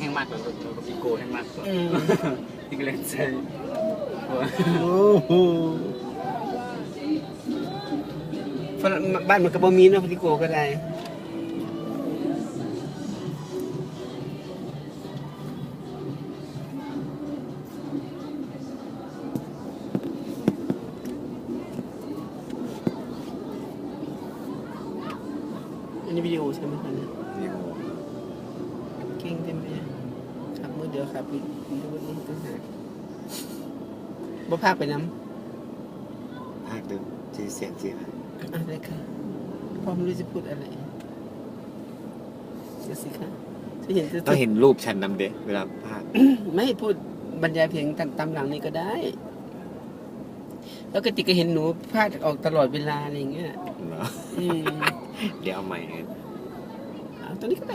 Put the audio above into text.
แห้งมากกว่าอีโก้แห้งมากกว่าอืมที่ก็เลยใช้โอ้โหฝรั่งบ้านมันก็บ่มีเนาะพี่โกก็ได้อันนี้วิดีโอใช่ไหมคะเนี่ยนี่โอ้เก่งเต็ม เลยครับมือเดียวครับวิดีโอนี้ต่างหากบ่ภาคไปน้ำภาคดึงจีเสียงจีค่ะอะไรคะพ่อไม่รู้จะพูดอะไรเดี๋ยวสิคะจะเห็นจะต้องเห็นรูปฉันนำเด็เวลาภาคไม่ให้พูดบรรยายเพียงตามตามหลังนี้ก็ได้ แล้วกติกก็เห็นหนูพลาดออกตลอดเวลาอะไรอย่างเงี้ย เหรออืมเดี๋ยวเอาใหม่ เอาตัวนี้ก็ได้